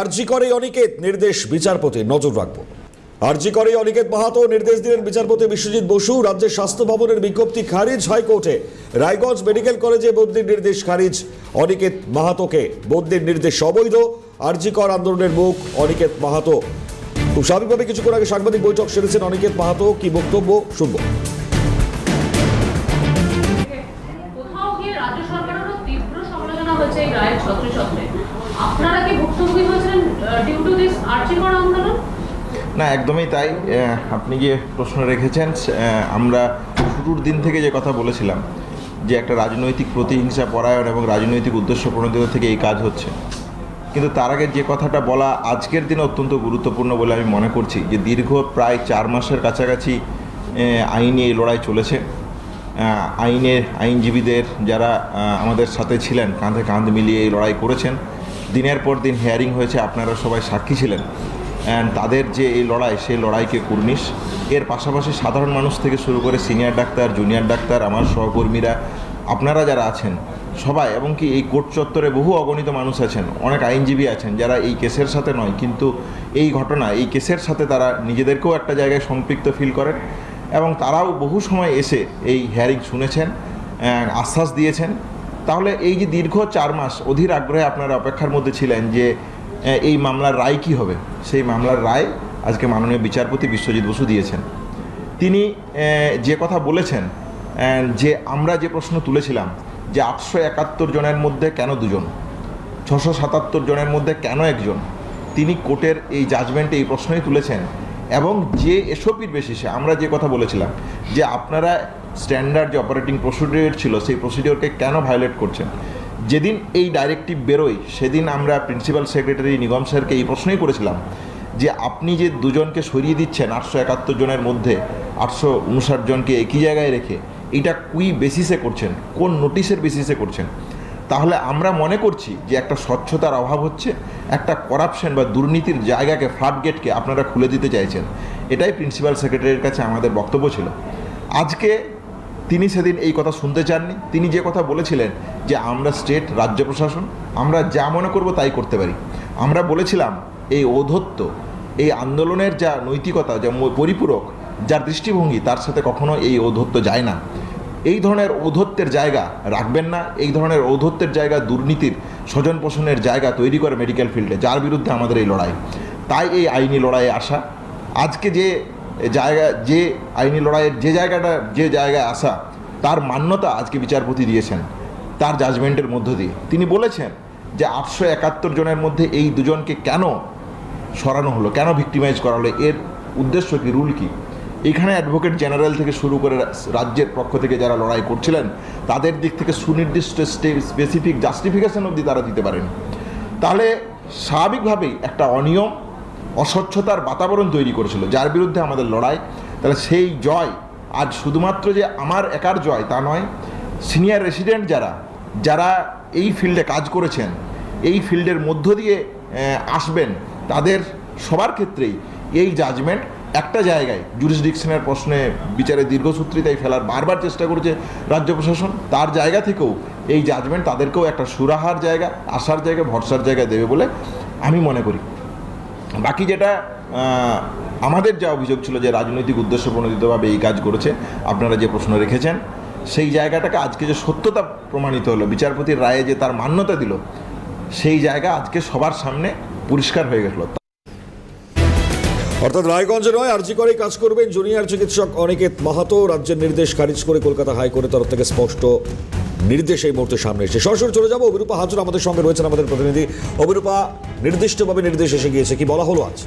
আরজি করে অনিকেত, নির্দেশ বিচারপতি, নজর রাখব। আরজি করে অনিকেত মাহাতো, নির্দেশ দিলেন বিচারপতি বিশ্বজিৎ বসু, রাজ্যের স্বাস্থ্য ভবনের বিজ্ঞপ্তি খারিজ, হাইকোর্টে। রায়গঞ্জ মেডিকেল কলেজে বদলির নির্দেশ খারিজ, অনিকেত মাহাতোকে বদলির নির্দেশ অবৈধ। আরজি কর আন্দোলনের মুখ, অনিকেত মাহাতো। খুব স্বাভাবিকভাবে কিছুক্ষণ আগে সাংবাদিক বৈঠক সেরেছেন অনিকেত মাহাতো, কি বক্তব্য শুনব। রায়ের ছত্রে ছত্রে আপনারা কি ভুক্তভোগী ডিউ টু দিস আন্দোলন? না, একদমই তাই। আপনি যে প্রশ্ন রেখেছেন আমরা শুরুর দিন থেকে যে কথা বলেছিলাম, যে একটা রাজনৈতিক প্রতিহিংসা পরায়ণ এবং রাজনৈতিক উদ্দেশ্য প্রণোদিত থেকে এই কাজ হচ্ছে। কিন্তু তার আগে যে কথাটা বলা আজকের দিনে অত্যন্ত গুরুত্বপূর্ণ বলে আমি মনে করছি, যে দীর্ঘ প্রায় চার মাসের কাছাকাছি আইনি এই লড়াই চলেছে। আইনের আইনজীবীদের যারা আমাদের সাথে ছিলেন, কাঁধে কাঁধ মিলিয়ে এই লড়াই করেছেন দিনের পর দিন হেয়ারিং হয়েছে আপনারা সবাই সাক্ষী ছিলেন। অ্যান্ড তাদের যে এই লড়াই, সেই লড়াইকে কুর্নিশ। এর পাশাপাশি সাধারণ মানুষ থেকে শুরু করে সিনিয়র ডাক্তার জুনিয়র ডাক্তার, আমার সহকর্মীরা, আপনারা যারা আছেন, সবাই, এবং কি এই কোর্ট চত্বরে বহু অগণিত মানুষ আছেন, অনেক আইনজীবী আছেন, যারা এই কেসের সাথে নয়, কিন্তু এই ঘটনা, এই কেসের সাথে তারা নিজেদেরকেও একটা জায়গায় সম্পৃক্ত ফিল করেন। এবং তারাও বহু সময় এসে এই হেয়ারিং শুনেছেন আশ্বাস দিয়েছেন। তাহলে এই যে দীর্ঘ চার মাস অধীর আগ্রহে আপনারা অপেক্ষার মধ্যে ছিলেন যে এই মামলার রায় কী হবে? সেই মামলার রায় আজকে মাননীয় বিচারপতি বিশ্বজিৎ বসু দিয়েছেন। তিনি যে কথা বলেছেন যে আমরা যে প্রশ্ন তুলেছিলাম যে আটশো একাত্তর জনের মধ্যে কেন দুজন? ছশো সাতাত্তর জনের মধ্যে কেন একজন? তিনি কোর্টের এই জাজমেন্টে এই প্রশ্নই তুলেছেন এবং যে এসওপির বেসিসে আমরা যে কথা বলেছিলাম যে আপনারা স্ট্যান্ডার্ড যে অপারেটিং প্রসিডিওর ছিল, সেই প্রসিডিওরকে কেন ভায়োলেট করছেন? যেদিন এই ডাইরেক্টিভ বেরোয়, সেদিন আমরা প্রিন্সিপাল সেক্রেটারি নিগম স্যারকে এই প্রশ্নই করেছিলাম যে আপনি যে দুজনকে সরিয়ে দিচ্ছেন, আটশো একাত্তর জনের মধ্যে, আটশো উনষাট জনকে একই জায়গায় রেখে, এটা কুই বেসিসে করছেন? কোন নোটিশের বেসিসে করছেন? তাহলে আমরা মনে করছি যে একটা স্বচ্ছতার অভাব হচ্ছে, একটা করাপশন বা দুর্নীতির জায়গাকে ফ্লাড গেটকে আপনারা খুলে দিতে চাইছেন। এটাই প্রিন্সিপাল সেক্রেটারির কাছে আমাদের বক্তব্য ছিল। আজকে তিনি সেদিন এই কথা শুনতে চাননি। তিনি যে কথা বলেছিলেন যে আমরা স্টেট, রাজ্য প্রশাসন, আমরা যা মনে করব তাই করতে পারি। আমরা বলেছিলাম এই ঔদ্ধত্য, এই আন্দোলনের যা নৈতিকতা, যা পরিপূরক, যার দৃষ্টিভঙ্গি, তার সাথে কখনো এই ঔদ্ধত্য যায় না। এই ধরনের ঔদ্ধত্যের জায়গা রাখবেন না। এই ধরনের ঔদ্ধত্যের জায়গা দুর্নীতির স্বজন পোষণের জায়গা তৈরি করে মেডিকেল ফিল্ডে যার বিরুদ্ধে আমাদের এই লড়াই। তাই এই আইনি লড়াইয়ে আসা। আজকে যে জায়গা, যে আইনি লড়াইয়ের যে জায়গাটা, যে জায়গায় আসা, তার মান্যতা আজকে বিচারপতি দিয়েছেন, তার জাজমেন্টের মধ্য দিয়ে। তিনি বলেছেন যে আটশো একাত্তর জনের মধ্যে এই দুজনকে কেন সরানো হলো, কেন ভিক্টিমাইজ করা হলো, এর উদ্দেশ্য কি, রুল কি? এখানে অ্যাডভোকেট জেনারেল থেকে শুরু করে রাজ্যের পক্ষ থেকে যারা লড়াই করছিলেন, তাদের দিক থেকে সুনির্দিষ্ট স্পেসিফিক জাস্টিফিকেশন অবধি তারা দিতে পারেন। তাহলে স্বাভাবিকভাবেই একটা অনিয়ম অস্বচ্ছতার বাতাবরণ তৈরি করেছিল, যার বিরুদ্ধে আমাদের লড়াই। তাহলে সেই জয়, আজ শুধুমাত্র যে আমার একার জয় তা নয়, সিনিয়র রেসিডেন্ট যারা যারা এই ফিল্ডে কাজ করেছেন, এই ফিল্ডের মধ্য দিয়ে আসবেন, তাদের সবার ক্ষেত্রেই এই জাজমেন্ট একটা জায়গায় জুরিসডিকশনের প্রশ্নে বিচারে দীর্ঘসূত্রিতায় ফেলার বারবার চেষ্টা করেছে রাজ্য প্রশাসন। তার জায়গা থেকেও এই জাজমেন্ট তাদেরকেও একটা সুরাহার জায়গা আসার জায়গা, ভরসার জায়গা দেবে বলে আমি মনে করি। বাকি যেটা আমাদের যা অভিযোগ ছিল যে রাজনৈতিক উদ্দেশ্য প্রণোদিতভাবে এই কাজ করেছে, আপনারা যে প্রশ্ন রেখেছেন, সেই জায়গাটাকে আজকে যে সত্যতা প্রমাণিত হলো, বিচারপতির রায়ে যে তার মান্যতা দিল, সেই জায়গা আজকে সবার সামনে পরিষ্কার হয়ে গেল। অর্থাৎ রায়গঞ্জে নয়, আরজি করেই কাজ করবেন জুনিয়র চিকিৎসক অনিকেত মাহাতো। রাজ্যের নির্দেশ খারিজ করে কলকাতা হাইকোর্টের তরফ থেকে স্পষ্ট নির্দেশ এই মুহূর্তে সামনে এসেছে। সরাসরি চলে যাব। অভিরূপা হাজুর আমাদের সঙ্গে রয়েছেন, আমাদের প্রতিনিধি। অভিরূপা, নির্দিষ্টভাবে নির্দেশ এসে গিয়েছে কি? বলা হলো আজ।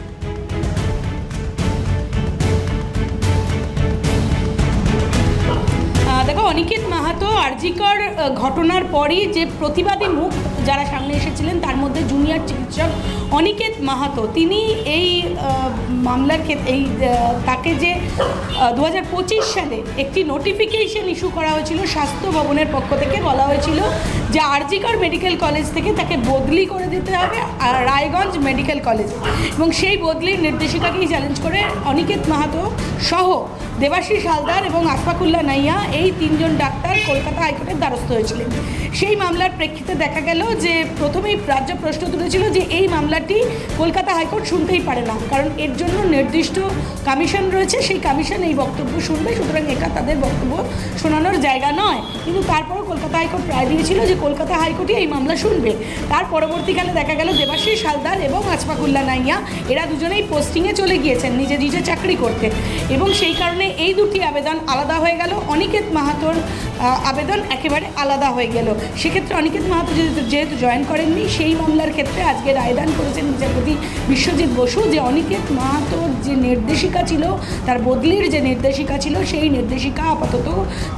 অনিকেত মাহাতো আরজিকর ঘটনার পরই যে প্রতিবাদী মুখ যারা সামনে এসেছিলেন, তার মধ্যে জুনিয়র চিকিৎসক অনিকেত মাহাতো। তিনি এই মামলার ক্ষেত্রে এই তাকে যে দু হাজার পঁচিশ সালে একটি নোটিফিকেশন ইস্যু করা হয়েছিল স্বাস্থ্য ভবনের পক্ষ থেকে, বলা হয়েছিল যে আরজিকর মেডিকেল কলেজ থেকে তাকে বদলি করে দিতে হবে রায়গঞ্জ মেডিকেল কলেজ। এবং সেই বদলির নির্দেশিকাকেই চ্যালেঞ্জ করে অনিকেত মাহাতো সহ দেবাশিস হালদার এবং আশফাকুল্লাহ নাইয়া, এই তিনজন ডাক্তার কলকাতা হাইকোর্টের দ্বারস্থ হয়েছিলেন। সেই মামলার প্রেক্ষিতে দেখা গেল যে প্রথমেই রাজ্য প্রশ্ন তুলেছিল যে এই মামলাটি কলকাতা হাইকোর্ট শুনতেই পারে না, কারণ এর জন্য নির্দিষ্ট কমিশন রয়েছে, সেই কমিশন এই বক্তব্য শুনবে, সুতরাং এটা তাদের বক্তব্য শোনানোর জায়গা নয়। কিন্তু তারপরও কলকাতা হাইকোর্ট রায় দিয়েছিল যে কলকাতা হাইকোর্টই এই মামলা শুনবে। তার পরবর্তীকালে দেখা গেল দেবাশিস হালদার এবং আসফাকুল্লা নাইয়া, এরা দুজনেই পোস্টিংয়ে চলে গিয়েছেন নিজে নিজে চাকরি করতে। এবং সেই কারণে এই দুটি আবেদন আলাদা হয়ে গেল। অনিকেত মাহাতোর আবেদন একেবারে আলাদা হয়ে গেল। সেক্ষেত্রে অনিকেত মাহাতো যেহেতু জয়েন করেননি, সেই মামলার ক্ষেত্রে আজকে রায়দান করেছেন বিচারপতি বিশ্বজিৎ বসু যে অনিকেত মাহাতোর যে নির্দেশিকা ছিল, তার বদলির যে নির্দেশিকা ছিল, সেই নির্দেশিকা আপাতত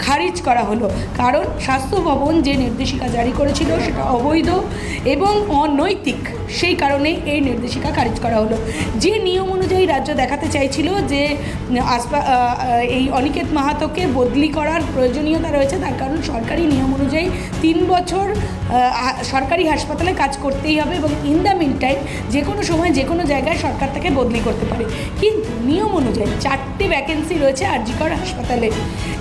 খারিজ করা হলো। কারণ স্বাস্থ্য ভবন যে নির্দেশিকা জারি করেছিল সেটা অবৈধ এবং অনৈতিক। সেই কারণে এই নির্দেশিকা খারিজ করা হলো। যে নিয়ম অনুযায়ী রাজ্য দেখাতে চাইছিল যে আসপা এই অনিকেত মাহাতোকে বদলি করার প্রয়োজনীয়তা রয়েছে, তার কারণ সরকারি নিয়ম অনুযায়ী তিন বছর সরকারি হাসপাতালে কাজ করতেই হবে এবং ইন দ্য মিন টাইম যে কোনো সময় যে কোনো জায়গায় সরকার তাকে বদলি করতে পারে। কিন্তু নিয়ম অনুযায়ী চারটে ভ্যাকেন্সি রয়েছে আরজিকর হাসপাতালে।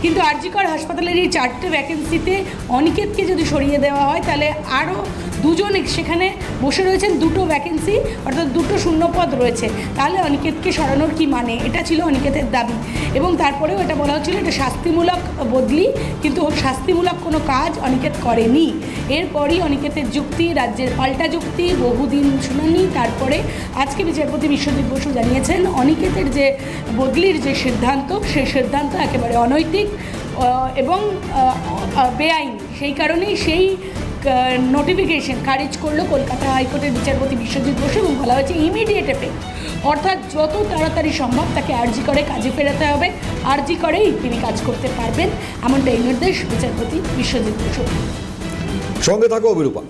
কিন্তু আরজিকর হাসপাতালের এই চারটে ভ্যাকেন্সিতে অনিকেতকে যদি সরিয়ে দেওয়া হয়, তাহলে আরও দুজন সেখানে বসে রয়েছেন, দুটো ভ্যাকেন্সি অর্থাৎ দুটো শূন্যপদ রয়েছে। তাহলে অনিকেতকে সরানোর কি মানে? এটা ছিল অনিকেতের দাবি। এবং তারপরেও এটা বলা হচ্ছিল, এটা শাস্তিমূলক বদলি, কিন্তু ওর শাস্তিমূলক কোনো কাজ অনিকেত করেনি। এরপরই অনিকেতের যুক্তি, রাজ্যের পাল্টা যুক্তি, বহুদিন শুনানি, তারপরে আজকে বিচারপতি বিশ্বজিৎ বসু জানিয়েছেন, অনিকেতের যে বদলির যে সিদ্ধান্ত, সেই সিদ্ধান্ত একেবারে অনৈতিক এবং বেআইনি। সেই কারণেই সেই নোটিফিকেশন খারিজ করল কলকাতা হাইকোর্টের বিচারপতি বিশ্বজিৎ বসু এবং বলা হয়েছে ইমিডিয়েট এফেক্ট অর্থাৎ যত তাড়াতাড়ি সম্ভব তাকে আর্জি করে কাজে ফেরাতে হবে। আর্জি করেই তিনি কাজ করতে পারবেন, এমনটাই নির্দেশ বিচারপতি বিশ্বজিৎ বসু। সঙ্গে থাকো অবিরূপা।